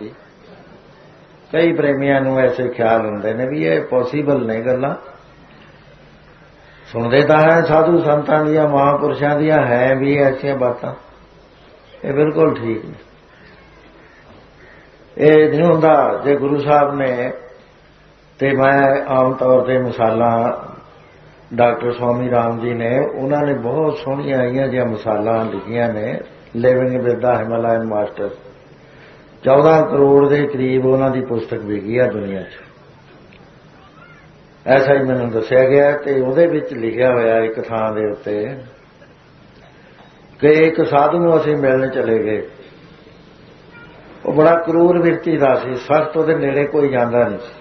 ਭਗਤੀ ਕਈ ਪ੍ਰੇਮੀਆਂ ਨੂੰ ਐਸੇ ਖਿਆਲ ਹੁੰਦੇ ਨੇ ਵੀ ਇਹ ਪੋਸੀਬਲ ਨਹੀਂ ਗੱਲਾਂ। ਸੁਣਦੇ ਤਾਂ ਹੈ ਸਾਧੂ ਸੰਤਾਂ ਦੀਆਂ, ਮਹਾਪੁਰਸ਼ਾਂ ਦੀਆਂ, ਹੈ ਵੀ ਐਸੀਆਂ ਬਾਤਾਂ। ਇਹ ਬਿਲਕੁਲ ਠੀਕ ਨਹੀਂ ਇਹ ਨਹੀਂ ਹੁੰਦਾ ਜੇ ਗੁਰੂ ਸਾਹਿਬ ਨੇ ਤੇ ਮੈਂ ਆਮ ਤੌਰ ਤੇ ਮਿਸਾਲਾਂ ਡਾਕਟਰ ਸਵਾਮੀ ਰਾਮ ਜੀ ਨੇ, ਉਹਨਾਂ ਨੇ ਬਹੁਤ ਸੋਹਣੀਆਂ ਆਈਆਂ ਜਿਹੀਆਂ ਮਿਸਾਲਾਂ ਲਿਖੀਆਂ ਨੇ living with the Himalayan master 14 crore ਦੇ ਕਰੀਬ ਉਹਨਾਂ ਦੀ ਪੁਸਤਕ ਵਿਕੀ ਆ ਦੁਨੀਆ 'ਚ। ਐਸਾ ਹੀ ਮੈਨੂੰ ਦੱਸਿਆ ਗਿਆ ਤੇ ਉਹਦੇ ਵਿੱਚ ਲਿਖਿਆ ਹੋਇਆ ਇੱਕ ਥਾਂ ਦੇ ਉੱਤੇ ਕਿ ਇੱਕ ਸਾਧੂ ਨੂੰ ਅਸੀਂ ਮਿਲਣ ਚਲੇ ਗਏ। ਉਹ ਬੜਾ ਕਰੂਰ ਵਿਅਕਤੀ ਦਾ ਸੀ, ਸਖਤ ਉਹਦੇ ਨੇੜੇ ਕੋਈ ਜਾਂਦਾ ਨਹੀਂ ਸੀ।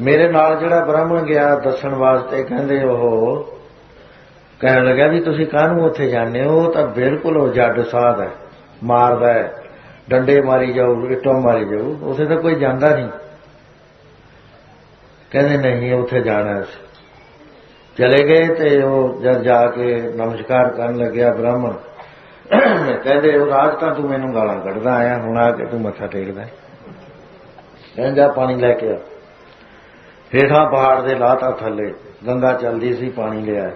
ਮੇਰੇ ਨਾਲ ਜਿਹੜਾ ਬ੍ਰਾਹਮਣ ਗਿਆ ਦੱਸਣ ਵਾਸਤੇ ਕਹਿੰਦੇ ਉਹ ਕਹਿਣ ਲੱਗਾ ਵੀ ਤੁਸੀਂ ਕਾਹਨੂੰ ਉੱਥੇ ਜਾਂਦੇ ਹੋ? ਤਾਂ ਬਿਲਕੁਲ ਉਹ ਜੱਡ ਸਾਧ ਹੈ, ਮਾਰਦਾ ਹੈ। ਡੰਡੇ ਮਾਰੀ ਜਾਓ, ਇੱਟੋਂ ਮਾਰੀ ਜਾਊ ਉਸੇ ਤਾਂ ਕੋਈ ਜਾਂਦਾ ਨਹੀਂ। ਕਹਿੰਦੇ ਨਹੀਂ, ਉੱਥੇ ਜਾਣਾ ਸੀ ਚਲੇ ਗਏ ਤੇ ਉਹ ਜਦ ਜਾ ਕੇ ਨਮਸਕਾਰ ਕਰਨ ਲੱਗਿਆ ਬ੍ਰਾਹਮਣ, ਕਹਿੰਦੇ ਉਹ ਰਾਜ ਤਾਂ ਤੂੰ ਮੈਨੂੰ ਗਾਲਾਂ ਕੱਢਦਾ ਆਇਆ, ਹੁਣ ਆ ਕੇ ਤੂੰ ਮੱਥਾ ਟੇਕਦਾ ਕਹਿੰਦਾ ਪਾਣੀ ਲੈ ਕੇ ਆ। ਹੇਠਾਂ ਪਹਾੜ ਦੇ ਲਾਤਾ ਥੱਲੇ, ਗੰਗਾ ਚੱਲਦੀ ਸੀ, ਪਾਣੀ ਲਿਆ।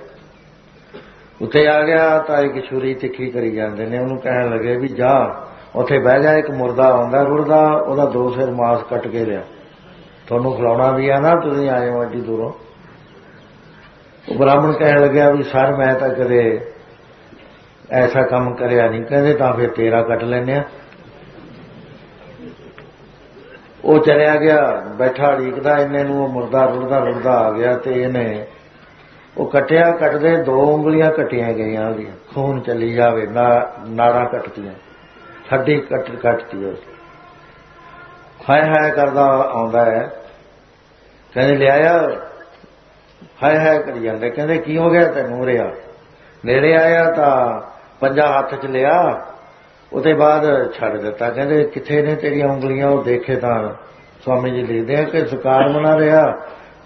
ਉੱਥੇ ਆ ਗਿਆ, ਤਾਂ ਇੱਕ ਛੁਰੀ ਤਿੱਖੀ ਕਰੀ ਜਾਂਦੇ ਨੇ, ਉਹਨੂੰ ਕਹਿਣ ਲੱਗੇ ਵੀ ਜਾ। ਉੱਥੇ ਬਹਿ ਜਾ, ਇੱਕ ਮੁਰਦਾ ਆਉਂਦਾ ਰੁੜਦਾ, ਉਹਦਾ ਦੋ ਸਿਰ ਮਾਸ ਕੱਟ ਕੇ ਲਿਆ। ਤੁਹਾਨੂੰ ਖਿਲਾਉਣਾ ਵੀ ਆ ਨਾ, ਤੁਸੀਂ ਆਏ ਹੋ ਅੱਡੀ ਦੂਰੋਂ। ਉਹ ਬ੍ਰਾਹਮਣ ਕਹਿਣ ਲੱਗਿਆ ਵੀ, ਸਰ, ਮੈਂ ਤਾਂ ਕਦੇ ਐਸਾ ਕੰਮ ਕਰਿਆ ਨਹੀਂ। ਕਹਿੰਦੇ, ਤਾਂ ਫਿਰ ਤੇਰਾ ਕੱਟ ਲੈਨੇ ਆ ਉਹ ਚਲਿਆ ਗਿਆ, ਬੈਠਾ ਢੀਕਦਾ ਇਹਨੇ ਨੂੰ ਉਹ ਮੁਰਦਾ ਰੁੜਦਾ ਰੁੜਦਾ ਆ ਗਿਆ ਤੇ ਇਹਨੇ ਉਹ ਕਟਿਆ, ਕੱਟਦੇ ਦੋ ਉਂਗਲੀਆਂ ਕੱਟੀਆਂ ਗਈਆਂ ਉਹਦੀਆਂ। ਖੂਨ ਚੱਲੀ ਜਾਵੇ ਨਾੜਾਂ ਕੱਟਦੀਆਂ ਹੱਡੀ ਕੱਟ ਕੱਟਦੀ ਉਸ ਹਾਏ ਹਾਏ ਕਰਦਾ ਆਉਂਦਾ ਹੈ। ਕਹਿੰਦੇ, ਲਿਆਇਆ ਹਾਏ ਹਾਏ ਕਰੀ ਜਾਂਦੇ। ਕਹਿੰਦੇ, ਕੀ ਹੋ ਗਿਆ ਤੈਨੂੰ ਰਿਆ ਨੇੜੇ ਆਇਆ ਤਾਂ ਪੰਜਾ ਹੱਥ 'ਚ ਲਿਆ, ਉਹਦੇ ਬਾਅਦ ਛੱਡ ਦਿੱਤਾ। ਕਹਿੰਦੇ, ਕਿੱਥੇ ਨੇ ਤੇਰੀਆਂ ਉਂਗਲੀਆਂ? ਉਹ ਦੇਖੇ ਤਾਂ ਸਵਾਮੀ ਜੀ ਲਿਖਦੇ ਆ ਕਿ ਸੁਕਾਰ ਬਣਾ ਰਿਹਾ।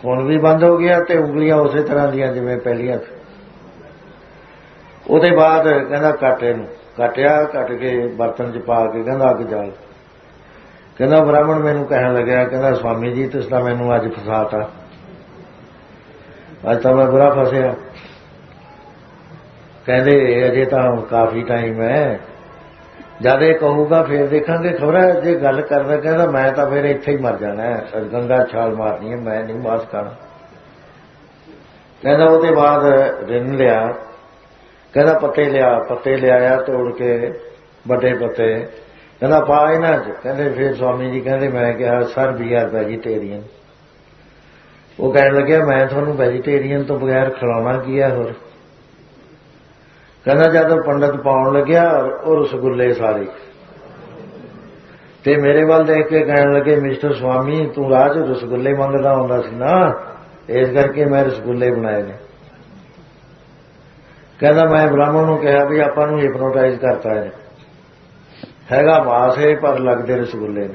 ਹੁਣ ਵੀ ਬੰਦ ਹੋ ਗਿਆ ਤੇ ਉਂਗਲੀਆਂ ਉਸੇ ਤਰ੍ਹਾਂ ਦੀਆਂ ਜਿਵੇਂ ਪਹਿਲੀਆਂ ਸੀ ਉਹਦੇ ਬਾਅਦ ਕਹਿੰਦਾ ਕੱਟ ਇਹਨੂੰ। ਕਾਟਿਆ, ਕੱਟ ਕੇ ਬਰਤਨ 'ਚ ਪਾ ਕੇ ਕਹਿੰਦਾ ਅੱਗ ਜਾਲ। ਕਹਿੰਦਾ ਬ੍ਰਾਹਮਣ ਮੈਨੂੰ ਕਹਿਣ ਲੱਗਿਆ, ਕਹਿੰਦਾ ਸਵਾਮੀ ਜੀ, ਤੁਸੀਂ ਤਾਂ ਮੈਨੂੰ ਅੱਜ ਫਸਾਤਾ। ਅੱਜ ਤਾਂ ਮੈਂ ਬੁਰਾ ਫਸਿਆ। ਕਹਿੰਦੇ, ਅਜੇ ਤਾਂ ਕਾਫੀ ਟਾਈਮ ਹੈ। ਜਦ ਇਹ ਕਹੂਗਾ ਫੇਰ ਦੇਖਾਂਗੇ। ਖਬਰ ਹੈ ਜੇ ਗੱਲ ਕਰਦਾ, ਕਹਿੰਦਾ ਮੈਂ ਤਾਂ ਫੇਰ ਇੱਥੇ ਹੀ ਮਰ ਜਾਣਾ ਹੈ। ਗੰਗਾ ਛਾਲ ਮਾਰਨੀ ਹੈ, ਮੈਂ ਨਹੀਂ ਮਾਸ ਖਾਣਾ ਕਹਿੰਦਾ ਉਹਦੇ ਬਾਅਦ ਰਿੰਨ ਲਿਆ। ਕਹਿੰਦਾ ਪੱਤੇ ਲਿਆ, ਪੱਤੇ ਲਿਆਇਆ ਤੋੜ ਕੇ ਵੱਡੇ ਪੱਤੇ। ਕਹਿੰਦਾ ਪਾ ਇਹਨਾਂ ਚ। ਕਹਿੰਦੇ ਫਿਰ ਸਵਾਮੀ ਜੀ ਕਹਿੰਦੇ, ਮੈਂ ਕਿਹਾ ਸਰ ਵੀ ਆਰ ਵੈਜੀਟੇਰੀਅਨ ਉਹ ਕਹਿਣ ਲੱਗਿਆ, ਮੈਂ ਤੁਹਾਨੂੰ ਵੈਜੀਟੇਰੀਅਨ ਤੋਂ ਬਗੈਰ ਖਿਲਾਉਣਾ ਕੀ ਹੈ ਹੋਰ? ਕਹਿੰਦਾ ਜਦ ਪੰਡਤ ਪਾਉਣ ਲੱਗਿਆ ਉਹ ਰਸਗੁੱਲੇ ਸਾਰੇ। ਤੇ ਮੇਰੇ ਵੱਲ ਦੇਖ ਕੇ ਕਹਿਣ ਲੱਗੇ, ਮਿਸਟਰ ਸਵਾਮੀ, ਤੂੰ ਰਾਜ ਰਸਗੁੱਲੇ ਮੰਗਦਾ ਹੁੰਦਾ ਸੀ ਨਾ। ਇਸ ਕਰਕੇ ਮੈਂ ਰਸਗੁੱਲੇ ਬਣਾਏ ਨੇ। ਕਹਿੰਦਾ ਮੈਂ ਬ੍ਰਾਹਮਣ ਨੂੰ ਕਿਹਾ ਵੀ ਆਪਾਂ ਨੂੰ ਹਿਪਨੋਟਾਈਜ਼ ਕਰਤਾ ਹੈ ਹੈਗਾ ਮਾਸ ਹੈ ਪਰ ਲੱਗਦੇ ਰਸਗੁੱਲੇ ਨੇ।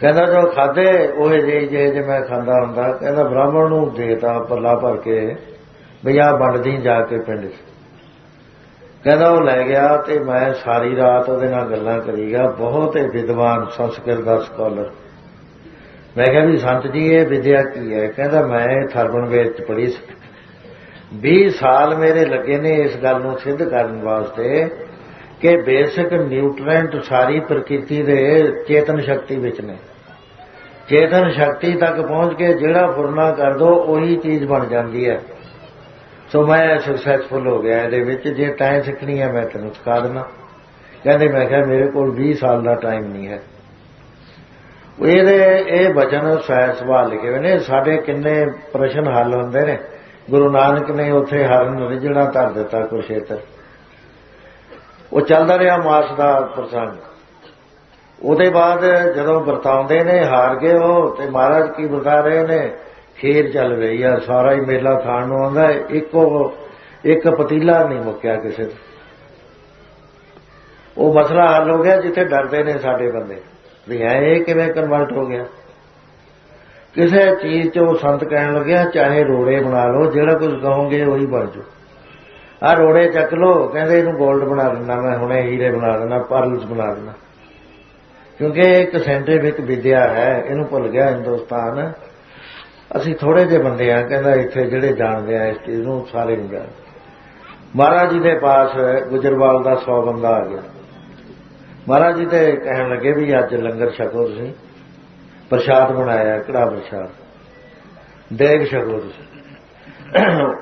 ਕਹਿੰਦਾ ਜੋ ਖਾਦੇ, ਉਹ ਜੇ ਜੇ ਜੇ ਮੈਂ ਖਾਂਦਾ ਹੁੰਦਾ, ਕਹਿੰਦਾ ਬ੍ਰਾਹਮਣ ਨੂੰ ਦੇਤਾ ਪੱਲਾ ਭਰ ਕੇ, ਵੀ ਆ ਵੰਡਦੀ ਜਾ ਕੇ ਪਿੰਡ 'ਚ। ਕਹਿੰਦਾ ਉਹ ਲੈ ਗਿਆ ਤੇ ਮੈਂ ਸਾਰੀ ਰਾਤ ਉਹਦੇ ਨਾਲ ਗੱਲਾਂ ਕਰੀਗਾ ਬਹੁਤ ਹੀ ਵਿਦਵਾਨ ਸੰਸਕ੍ਰਿਤ ਦਾ ਸਕਾਲਰ ਮੈਂ ਕਿਹਾ ਵੀ ਸੰਤ ਜੀ, ਇਹ ਵਿਦਿਆ ਕੀ ਹੈ? ਕਹਿੰਦਾ ਮੈਂ ਥਰਬਨ ਵੇਦ ਚ ਪੜ੍ਹੀ ਸੀ। 20 ਸਾਲ ਮੇਰੇ ਲੱਗੇ ਨੇ ਇਸ ਗੱਲ ਨੂੰ ਸਿੱਧ ਕਰਨ ਵਾਸਤੇ ਕਿ ਬੇਸਿਕ ਨਿਊਟ੍ਰੈਂਟ ਸਾਰੀ ਪ੍ਰਕਿਰਤੀ ਦੇ ਚੇਤਨ ਸ਼ਕਤੀ ਵਿੱਚ ਨੇ। ਚੇਤਨ ਸ਼ਕਤੀ ਤੱਕ ਪਹੁੰਚ ਕੇ ਜਿਹੜਾ ਫੁਰਨਾ ਕਰ ਦੋ, ਉਹੀ ਚੀਜ਼ ਬਣ ਜਾਂਦੀ ਹੈ। ਸੋ ਮੈਂ ਸਕਸੈਸਫੁਲ ਹੋ ਗਿਆ ਇਹਦੇ ਵਿੱਚ, ਜੇ ਟਾਈਮ ਸਿੱਖਣੀ ਹੈ ਮੈਂ ਤੈਨੂੰ ਸਿਖਾ ਦੇਣਾ ਕਹਿੰਦੇ ਮੈਂ ਕਿਹਾ ਮੇਰੇ ਕੋਲ 20 ਸਾਲ ਦਾ ਟਾਈਮ ਨਹੀਂ ਹੈ। ਇਹਦੇ ਇਹ ਬਚਨ ਸਹਿ ਸਵਾਲ ਲਿਖੇ ਹੋਏ ਨੇ, ਸਾਡੇ ਕਿੰਨੇ ਪ੍ਰਸ਼ਨ ਹੱਲ ਹੁੰਦੇ ਨੇ। ਗੁਰੂ ਨਾਨਕ ਨੇ ਉੱਥੇ ਹਰਨ ਰਿਜਣਾ ਧਰ ਦਿੱਤਾ ਕੁਰਸ਼ੇਤਰ ਉਹ ਚੱਲਦਾ ਰਿਹਾ ਮਾਸ ਦਾ ਪ੍ਰਸੰਗ। ਉਹਦੇ ਬਾਅਦ ਜਦੋਂ ਵਰਤਾਉਂਦੇ ਨੇ, ਹਾਰ ਗਏ ਉਹ ਤੇ ਮਹਾਰਾਜ ਕੀ ਬਤਾ ਰਹੇ ਨੇ, ਖੇਰ ਚੱਲ ਰਹੀ ਆ, ਸਾਰਾ ਹੀ ਮੇਲਾ ਖਾਣ ਨੂੰ ਆਉਂਦਾ ਇੱਕੋ ਇੱਕ ਪਤੀਲਾ ਨਹੀਂ ਮੁੱਕਿਆ ਕਿਸੇ ਦਾ ਉਹ ਮਸਲਾ ਹੱਲ ਹੋ ਗਿਆ ਜਿੱਥੇ ਡਰਦੇ ਨੇ ਸਾਡੇ ਬੰਦੇ, ਵੀ ਐ ਇਹ ਕਿਵੇਂ ਕਨਵਰਟ ਹੋ ਗਿਆ। ਕਿਸੇ ਚੀਜ਼ 'ਚ ਉਹ ਸੰਤ ਕਹਿਣ ਲੱਗਿਆ ਚਾਹੇ ਰੋੜੇ ਬਣਾ ਲਓ, ਜਿਹੜਾ ਕੁਝ ਕਹੋਗੇ ਉਹੀ ਬਣ ਜਾਓ। ਆ ਰੋੜੇ ਚੱਕ ਲਓ, ਕਹਿੰਦੇ ਇਹਨੂੰ 골ਡ ਬਣਾ ਦਿੰਦਾ ਮੈਂ, ਹੁਣੇ ਹੀਰੇ ਬਣਾ ਦਿੰਦਾ ਪਰਲਸ ਬਣਾ ਦਿੰਦਾ। ਕਿਉਂਕਿ ਇਹ ਇੱਕ ਸਾਇੰਟੀਫਿਕ ਵਿਦਿਆ ਹੈ, ਇਹਨੂੰ ਭੁੱਲ ਗਿਆ ਹਿੰਦੁਸਤਾਨ। ਅਸੀਂ ਥੋੜੇ ਜਿਹੇ ਬੰਦੇ ਆ, ਕਹਿੰਦਾ ਇੱਥੇ ਜਿਹੜੇ ਜਾਣਦੇ ਆ ਇਸ ਚੀਜ਼ ਨੂੰ, ਸਾਰੇ ਨਹੀਂ ਜਾਣਦੇ। ਮਹਾਰਾਜ ਜੀ ਦੇ ਪਾਸ ਗੁਜਰਵਾਲ ਦਾ 100 ਬੰਦਾ ਆ ਗਿਆ। ਮਹਾਰਾਜ ਜੀ ਤੇ ਕਹਿਣ ਲੱਗੇ ਵੀ ਅੱਜ ਲੰਗਰ ਛਕੋ ਤੁਸੀਂ। ਪ੍ਰਸ਼ਾਦ ਬਣਾਇਆ ਕੜਾ ਪ੍ਰਸ਼ਾਦ? ਦੇਗ ਛਕੋ ਤੁਸੀਂ।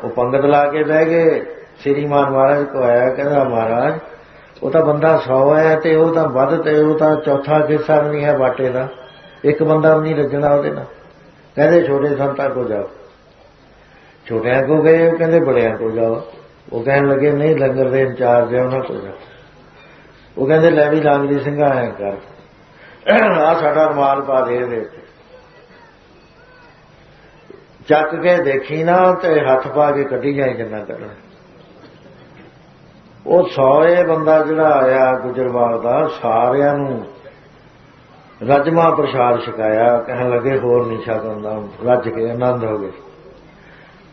ਉਹ ਪੰਗਤ ਲਾ ਕੇ ਬਹਿ ਗਏ ਸ੍ਰੀਮਾਨ ਮਹਾਰਾਜ ਕੋ ਆਇਆ, ਕਹਿੰਦਾ, ਮਹਾਰਾਜ, ਉਹ ਤਾਂ ਬੰਦਾ 100 ਹੈ ਤੇ ਉਹ ਤਾਂ ਵੱਧ ਤੇ ਉਹ ਤਾਂ ਚੌਥਾ ਹਿੱਸਾ ਵੀ ਨਹੀਂ ਹੈ ਬਾਟੇ ਦਾ। ਇੱਕ ਬੰਦਾ ਵੀ ਨਹੀਂ ਰੱਜਣਾ ਉਹਦੇ ਨਾਲ। ਕਹਿੰਦੇ, ਛੋਟੇ ਸੰਤਾਂ ਕੋ ਜਾਓ। ਛੋਟਿਆਂ ਕੋ ਗਏ, ਉਹ ਕਹਿੰਦੇ, ਬੜਿਆਂ ਕੋ ਜਾਓ। ਉਹ ਕਹਿਣ ਲੱਗੇ, ਨਹੀਂ, ਲੰਗਰ ਦੇ ਇੰਚਾਰਜ ਹੈ ਉਹਨਾਂ ਕੋਲ ਜਾਓ। ਉਹ ਕਹਿੰਦੇ, ਲੈ ਵੀ ਲਾਂਗਰੀ ਸਿੰਘਾ ਐ ਕਰ। ਆ ਸਾਡਾ ਰਮਾਲ ਪਾ ਦੇ ਇਹਦੇ ਉੱਤੇ। ਚੱਕ ਕੇ ਦੇਖੀ ਨਾ ਤੇ ਹੱਥ ਪਾ ਕੇ ਕੱਢੀ ਜਾਈ ਜਿੰਨਾ ਕਰਨਾ। ਉਹ ਸੌਏ ਬੰਦਾ ਜਿਹੜਾ ਆਇਆ ਗੁਜਰਵਾਲ ਦਾ, ਸਾਰਿਆਂ ਨੂੰ ਰਜਮਾ ਪ੍ਰਸ਼ਾਦ ਛਕਾਇਆ, ਕਹਿਣ ਲੱਗੇ ਹੋਰ ਨਹੀਂ ਛਕਦਾ ਰੱਜ ਕੇ ਆਨੰਦ ਹੋ ਗਏ।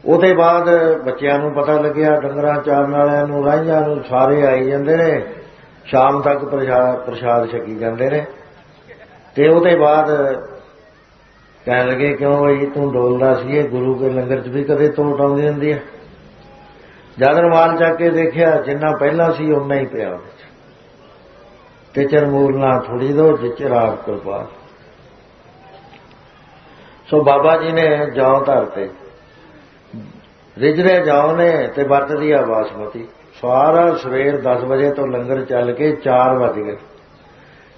ਉਹਦੇ ਬਾਅਦ ਬੱਚਿਆਂ ਨੂੰ ਪਤਾ ਲੱਗਿਆ, ਡੰਗਰਾਂ ਚਾਰਨ ਵਾਲਿਆਂ ਨੂੰ ਰਾਈਆਂ ਨੂੰ ਸਾਰੇ ਆਈ ਜਾਂਦੇ ਨੇ, ਸ਼ਾਮ ਤੱਕ ਪ੍ਰਸ਼ਾਦ ਛਕੀ ਜਾਂਦੇ ਨੇ। ਤੇ ਉਹਦੇ ਬਾਅਦ ਕਹਿਣ ਲੱਗੇ, ਕਿਉਂ ਬਈ ਤੂੰ ਡੋਲਦਾ ਸੀ ਇਹ ਗੁਰੂ ਕੇ ਲੰਗਰ 'ਚ ਵੀ ਕਦੇ ਤੋਟ ਆਉਂਦੀ ਹੁੰਦੀ ਹੈ ਜਦ ਰਮਾਲ ਚੱਕ ਕੇ ਦੇਖਿਆ, ਜਿੰਨਾ ਪਹਿਲਾਂ ਸੀ ਉਨਾ ਹੀ ਪਿਆ ਉਹਦੇ 'ਚ। ਤੇ ਚਰਮੂਲ ਨਾ ਥੋੜੀ ਦੋ ਜਿਚ ਰਾਗ ਕਿਰਪਾ ਸੋ ਬਾਬਾ ਜੀ ਨੇ ਜੌਂ ਧਰਤੇ ਰਿਜਰੇ ਜੌਂ ਨੇ ਤੇ ਵਰਤਦੀ ਆ ਬਾਸਮਤੀ। ਸਾਰਾ ਸਵੇਰ 10 ਵਜੇ ਤੋਂ ਲੰਗਰ ਚੱਲ ਕੇ 4 ਵਜ ਗਏ।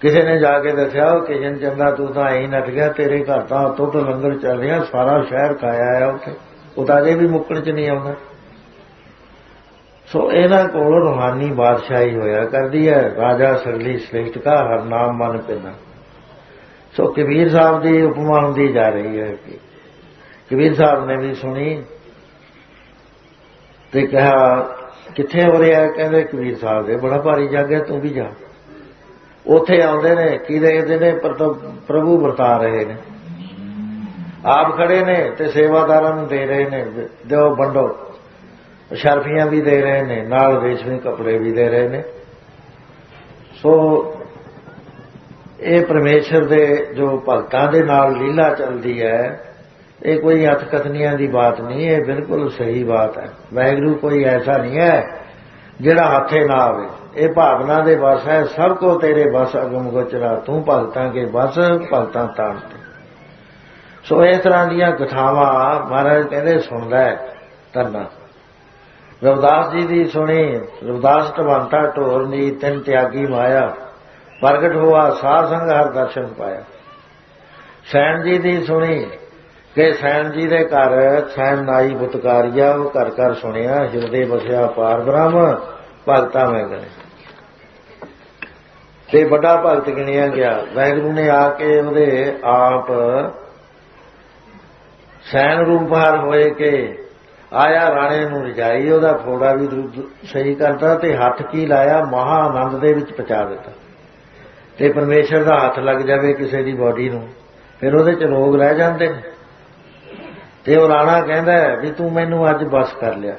ਕਿਸੇ ਨੇ ਜਾ ਕੇ ਦੱਸਿਆ ਉਹ ਕਿਸ਼ਨ ਚੰਗਾ, ਤੂੰ ਤਾਂ ਐਂ ਨੱਠ ਗਿਆ, ਤੇਰੇ ਘਰ ਤਾਂ ਉਤੋਂ ਤੋਂ ਲੰਗਰ ਚੱਲ ਰਿਹਾ, ਸਾਰਾ ਸ਼ਹਿਰ ਖਾਇਆ ਆ ਉੱਥੇ। ਉਹ ਤਾਂ ਅਜੇ ਵੀ ਮੁੱਕਣ ਚ ਨਹੀਂ ਆਉਂਦਾ। ਸੋ ਇਹਨਾਂ ਕੋਲ ਰੂਹਾਨੀ ਬਾਦਸ਼ਾਹੀ ਹੋਇਆ ਕਰਦੀ ਹੈ, ਰਾਜਾ ਸਰਲੀ ਸ੍ਰੇਸ਼ਟ ਕਾ ਹਰ ਨਾਮ ਮਨ ਪੈਦਾ ਸੋ ਕਬੀਰ ਸਾਹਿਬ ਦੀ ਉਪਮਾ ਹੁੰਦੀ ਜਾ ਰਹੀ ਹੈ ਕਿ ਕਬੀਰ ਸਾਹਿਬ ਨੇ ਵੀ ਸੁਣੀ ਤੇ ਕਿਹਾ, ਕਿੱਥੇ ਹੋ ਰਿਹਾ? ਕਹਿੰਦੇ, ਕਬੀਰ ਸਾਹਿਬ ਦੇ, ਬੜਾ ਭਾਰੀ ਜਾਗਿਆ ਤੂੰ ਵੀ ਜਾ। ਉੱਥੇ ਆਉਂਦੇ ਨੇ ਕੀ ਦੇਖਦੇ ਨੇ ਪ੍ਰਭੂ ਵਰਤਾ ਰਹੇ ਨੇ। ਆਪ ਖੜੇ ਨੇ ਤੇ ਸੇਵਾਦਾਰਾਂ ਨੂੰ ਦੇ ਰਹੇ ਨੇ। ਦਿਓ ਵੰਡੋ। ਸ਼ਰਫੀਆਂ ਵੀ ਦੇ ਰਹੇ ਨੇ, ਨਾਲ ਰੇਸ਼ਮੀ ਕੱਪੜੇ ਵੀ ਦੇ ਰਹੇ ਨੇ। ਸੋ ਇਹ ਪਰਮੇਸ਼ਰ ਦੇ ਜੋ ਭਗਤਾਂ ਦੇ ਨਾਲ ਲੀਲਾ ਚੱਲਦੀ ਹੈ, ਇਹ ਕੋਈ ਹੱਥ ਦੀ ਬਾਤ ਨਹੀਂ, ਇਹ ਬਿਲਕੁਲ ਸਹੀ ਬਾਤ ਹੈ। ਵੈਗਰੂ ਕੋਈ ਐਸਾ ਨਹੀਂ ਹੈ ਜਿਹੜਾ ਹੱਥੇ ਨਾ ਆਵੇ। ਇਹ ਭਾਵਨਾ ਦੇ ਵਸ ਹੈ ਸਭ ਕੋ ਤੇਰੇ ਵਸ ਅਗਮ ਗੋਚਰਾ ਤੂੰ ਭਗਤਾਂ ਕੇ ਵਸ, ਭਗਤਾਂ ਤਾਣ ਸੋ ਇਸ ਤਰ੍ਹਾਂ ਦੀਆਂ ਕਥਾਵਾਂ ਮਹਾਰਾਜ ਕਹਿੰਦੇ ਸੁਣਦਾ ਹੈ ਤੰਨਾ ਰਵਦਾਸ ਜੀ ਦੀ ਸੁਣੀ, ਰਵਿਦਾਸ ਟਵੰਤਾ ਢੋਰਨੀ ਤਿੰਨ ਤਿਆਗੀ ਮਾਇਆ, ਪ੍ਰਗਟ ਹੋਆ, ਸਾਧ ਸੰਗ ਹਰ ਦਰਸ਼ਨ ਪਾਇਆ। ਸੈਣ ਜੀ ਦੀ ਸੁਣੀ, ਕਿ ਸੈਣ ਜੀ ਦੇ ਘਰ ਸੈਣ ਨਾਈ ਬੁਤਕਾਰੀਆ ਉਹ ਘਰ ਘਰ ਸੁਣਿਆ, ਹਿਰਦੇ ਵਸਿਆ ਪਾਰ ਬ੍ਰਹਮ, ਭਗਤਾ ਮੈਂ ਗਏ। ਤੇ ਵੱਡਾ ਭਗਤ ਗਿਣਿਆ ਗਿਆ। ਵੈਗਰੂ ਨੇ ਆ ਕੇ ਉਹਦੇ ਆਪ ਸੈਨ ਰੂਪਾਰ ਹੋਏ ਕੇ ਆਇਆ ਰਾਣੇ ਨੂੰ ਰਜਾਈ, ਉਹਦਾ ਫੋੜਾ ਵੀ ਸਹੀ ਕਰਦਾ ਤੇ ਹੱਥ ਕੀ ਲਾਇਆ ਮਹਾ ਆਨੰਦ ਦੇ ਵਿੱਚ ਪਹੁੰਚਾ ਦਿੱਤਾ। ਤੇ ਪਰਮੇਸ਼ਰ ਦਾ ਹੱਥ ਲੱਗ ਜਾਵੇ ਕਿਸੇ ਦੀ ਬਾਡੀ ਨੂੰ, ਫਿਰ ਉਹਦੇ ਚ ਰੋਗ ਰਹਿ ਜਾਂਦੇ ਨੇ। ਤੇ ਉਹ ਰਾਣਾ ਕਹਿੰਦਾ ਵੀ ਤੂੰ ਮੈਨੂੰ ਅੱਜ ਬਸ ਕਰ ਲਿਆ।